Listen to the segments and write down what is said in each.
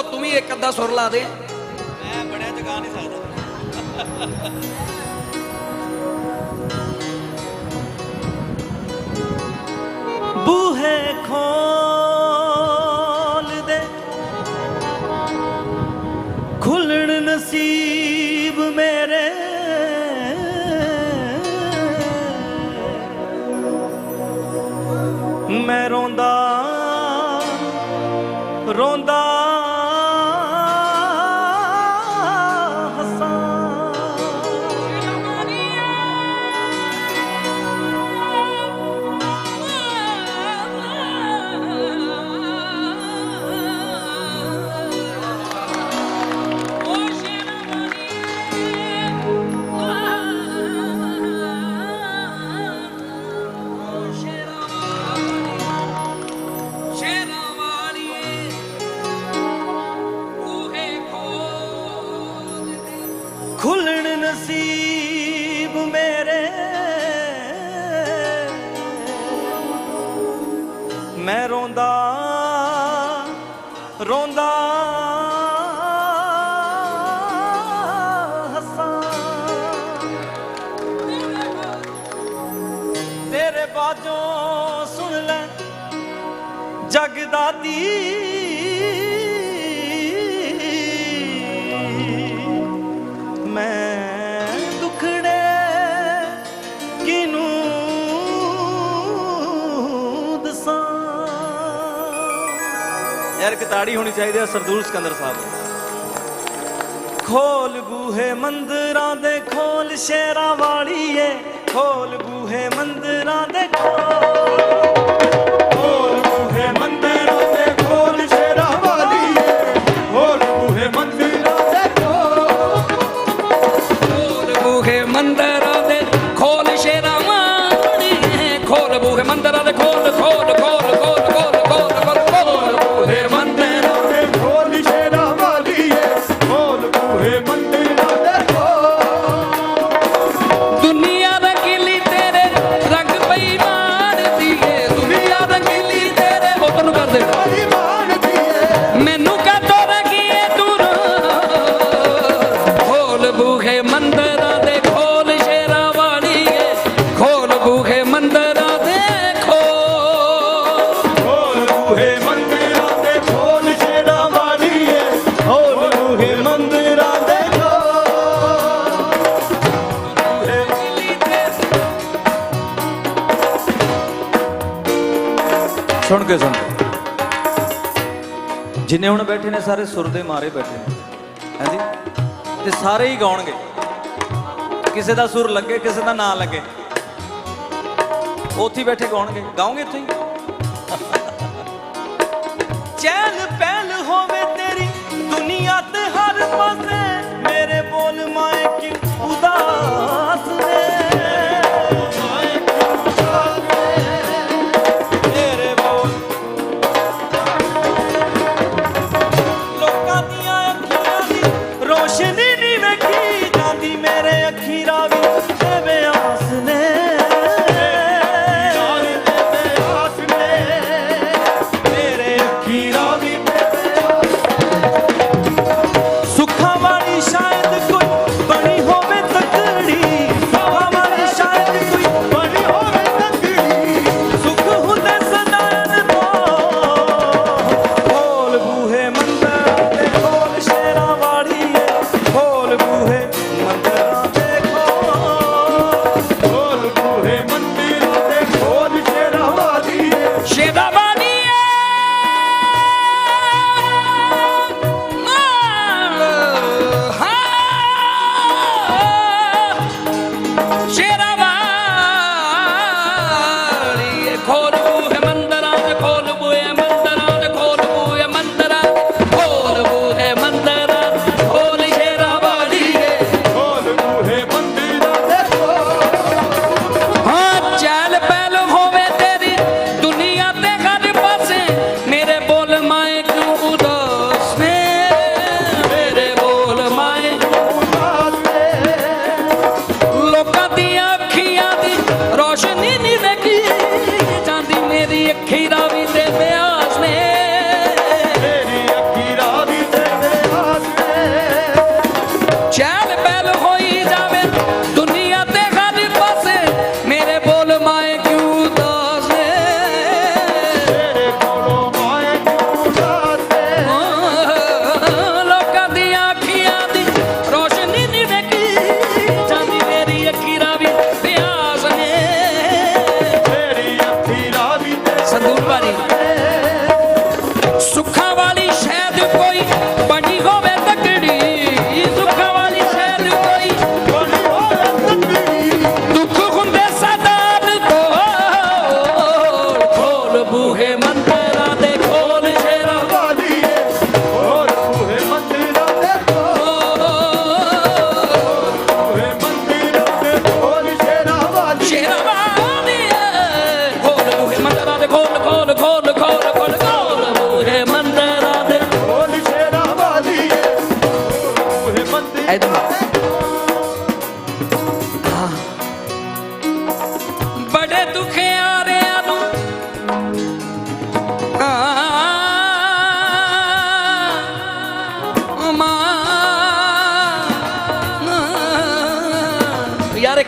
ਉਹ ਤੂੰ ਵੀ ਇੱਕ ਅੱਧਾ ਸੁਰ ਲਾ ਦੇ। ਮੈਂ ਬੜਿਆ ਚ ਗਾ ਨਹੀਂ ਸਕਦਾ। ਬੂਹੇ ਖੋਲ ਦੇ ਖੁੱਲਣ ਨਸੀਬ ਮੇਰੇ। ਮੈਂ ਰੋਂਦਾ ਰੋਂਦਾ ਨਸੀਬ ਮੇਰੇ ਮੈਂ ਰੋਂਦਾ ਰੋਂਦਾ ਹੱਸਾਂ ਤੇਰੇ ਬਾਝੋਂ ਸੁਣ ਲੈ ਜਗਦਾਦੀ ਯਾਰ ਇੱਕ ਕਿਤਾੜੀ ਹੋਣੀ ਚਾਹੀਦੀ ਹੈ ਸਰਦੂਲ ਸਕੰਦਰ ਸਾਹਿਬ। ਖੋਲ ਬੂਹੇ ਮੰਦਰਾਂ ਦੇ ਖੋਲ ਸ਼ੇਰਾਂ ਵਾਲੀਏ। ਖੋਲ ਬੂਹੇ ਮੰਦਰਾਂ ਦੇ ਖੋਲ। ਸੁਣ ਕੇ ਜਿੰਨੇ ਹੁਣ ਬੈਠੇ ਨੇ, ਸਾਰੇ ਸੁਰ ਦੇ ਮਾਰੇ ਬੈਠੇ ਨੇ। ਹਾਂਜੀ? ਤੇ ਸਾਰੇ ਹੀ ਗਾਉਣਗੇ। ਕਿਸੇ ਦਾ ਸੁਰ ਲੱਗੇ, ਕਿਸੇ ਦਾ ਨਾ ਲੱਗੇ। ਉੱਥੇ ਬੈਠੇ ਗਾਉਣਗੇ। ਗਾਉਂਗੇ ਇੱਥੇ ਹੀ? ਚਹਿਲ ਪਹਿਲ ਹੋਵੇ ਤੇਰੀ, ਦੁਨੀਆ ਤੇ ਹਰ ਪਾਸੇ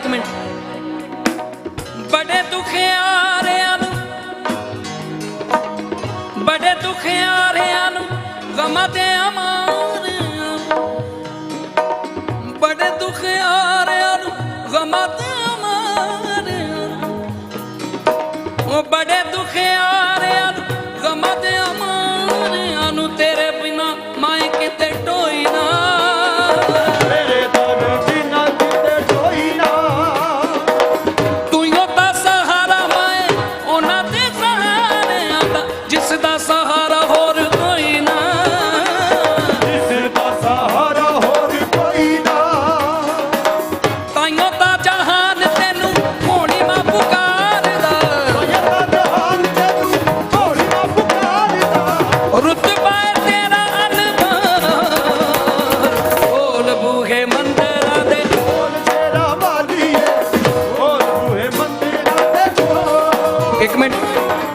ਇੱਕ ਮਿੰਟ। ਬੜੇ ਦੁਖਿਆਰਿਆਂ ਨੂੰ, ਬੜੇ ਦੁਖਿਆਰਿਆਂ ਨੂੰ ਗਮਾਂ ਤੇ ਅਮਾਰ ਬੜੇ ਦੁਖਿਆਰਿਆਂ ਨੂੰ ਗਮਾਂ ਤੇ ਅਮਾਰ ਉਹ ਬੜੇ ਦੁਖਿਆਰ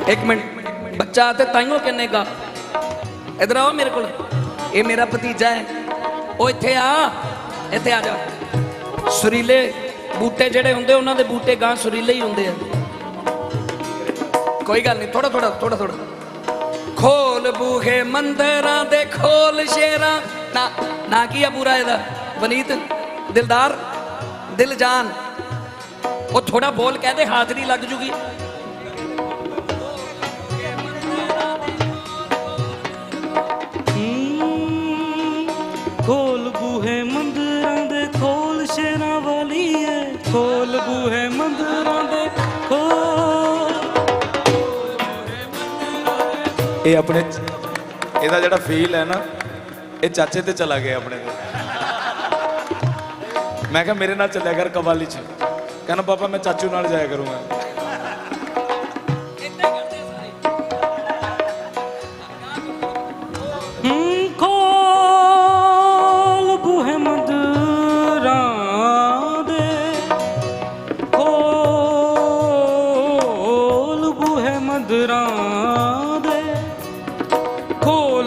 ਇੱਕ ਮਿੰਟ। ਬੱਚਾ ਤੇ ਤਾਈਓ ਕਿੰਨੇ ਗਾ? ਇਧਰ ਆਓ ਮੇਰੇ ਕੋਲ। ਇਹ ਮੇਰਾ ਭਤੀਜਾ ਹੈ। ਉਹ ਇੱਥੇ ਆ। ਇੱਥੇ ਆ ਜਾ। ਸੁਰੀਲੇ ਬੂਟੇ ਜਿਹੜੇ ਹੁੰਦੇ, ਉਹਨਾਂ ਦੇ ਬੂਟੇ ਗਾਂ ਸੁਰੀਲੇ ਹੀ ਹੁੰਦੇ ਆ। ਕੋਈ ਗੱਲ ਨਹੀਂ ਥੋੜਾ ਥੋੜਾ ਥੋੜਾ ਥੋੜਾ ਖੋਲ ਬੂਹੇ ਮੰਦਰਾਂ ਦੇ ਖੋਲ ਸ਼ੇਰਾਂ। ਨਾ ਨਾ ਕੀ ਆ ਪੂਰਾ ਇਹਦਾ? ਵਨੀਤ, ਦਿਲਦਾਰ ਦਿਲ ਜਾਨ ਉਹ ਥੋੜਾ ਬੋਲ, ਕਹਦੇ ਹਾਜ਼ਰੀ ਲੱਗ ਜੂਗੀ। ਇਹ ਆਪਣੇ ਇਹਦਾ ਜਿਹੜਾ ਫੀਲ ਹੈ ਨਾ ਇਹ ਚਾਚੇ ਤੇ ਚਲਾ ਗਿਆ ਆਪਣੇ ਤੇ ਮੈਂ ਕਿਹਾ ਮੇਰੇ ਨਾਲ ਚੱਲਿਆ ਕਰ ਕਵਾਲੀ ਚ। ਕਹਿੰਦਾ ਪਾਪਾ ਮੈਂ ਚਾਚੂ ਨਾਲ ਜਾਇਆ ਕਰੂੰਗਾ। ਹੂੰ, ਖੋਲ ਬੂਹੇ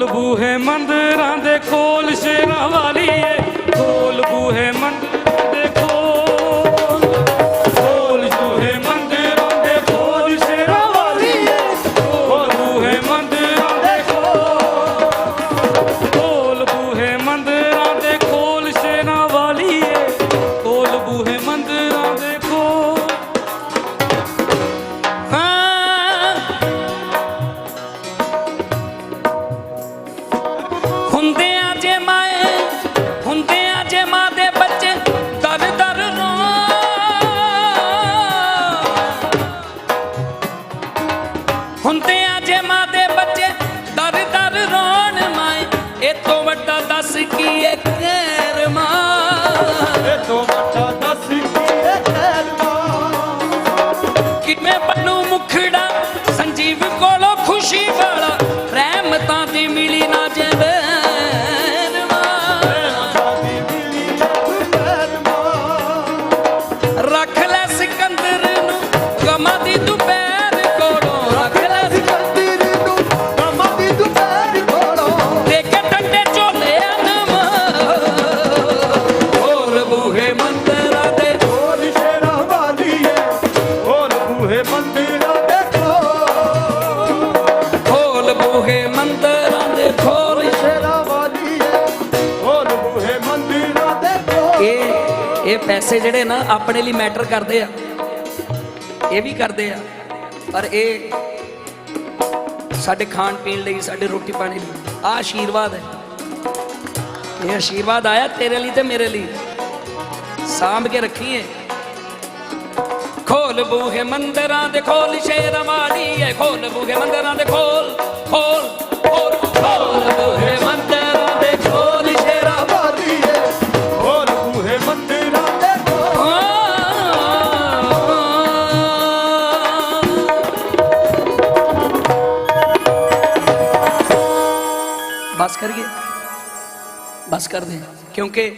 ਦੇ ਬੂਹੇ ਮੰਦਰਾਂ ਦੇ ਖੋਲ ਬੂਹੇ ਸ਼ੇਰਾਂ ਵਾਲੀਏ। ਖੋਲ ਪੈਸੇ ਜਿਹੜੇ ਨਾ ਆਪਣੇ ਲਈ ਮੈਟਰ ਕਰਦੇ ਆ। ਇਹ ਵੀ ਕਰਦੇ ਆ। ਪਰ ਇਹ ਸਾਡੇ ਖਾਣ ਪੀਣ ਲਈ, ਸਾਡੇ ਰੋਟੀ ਪਾਣੀ ਲਈ ਆ ਆਸ਼ੀਰਵਾਦ ਹੈ। ਇਹ ਆਸ਼ੀਰਵਾਦ ਆਇਆ ਤੇਰੇ ਲਈ ਤੇ ਮੇਰੇ ਲਈ। ਸਾਂਭ ਕੇ ਰੱਖੀਏ। ਖੋਲ ਬੂਹੇ ਮੰਦਰਾਂ ਦੇ ਖੋਲ, ਸ਼ੇਰ ਵਾਲੀ ਹੈ। ਖੋਲ ਬੂਹੇ ਮੰਦਰਾਂ ਦੇ ਖੋਲ ਖੋਲ ਖੋਲ ਖੋਲ ਬੂਹੇ ਬਸ ਕਰੀਏ ਬਸ ਕਿਉਂਕਿ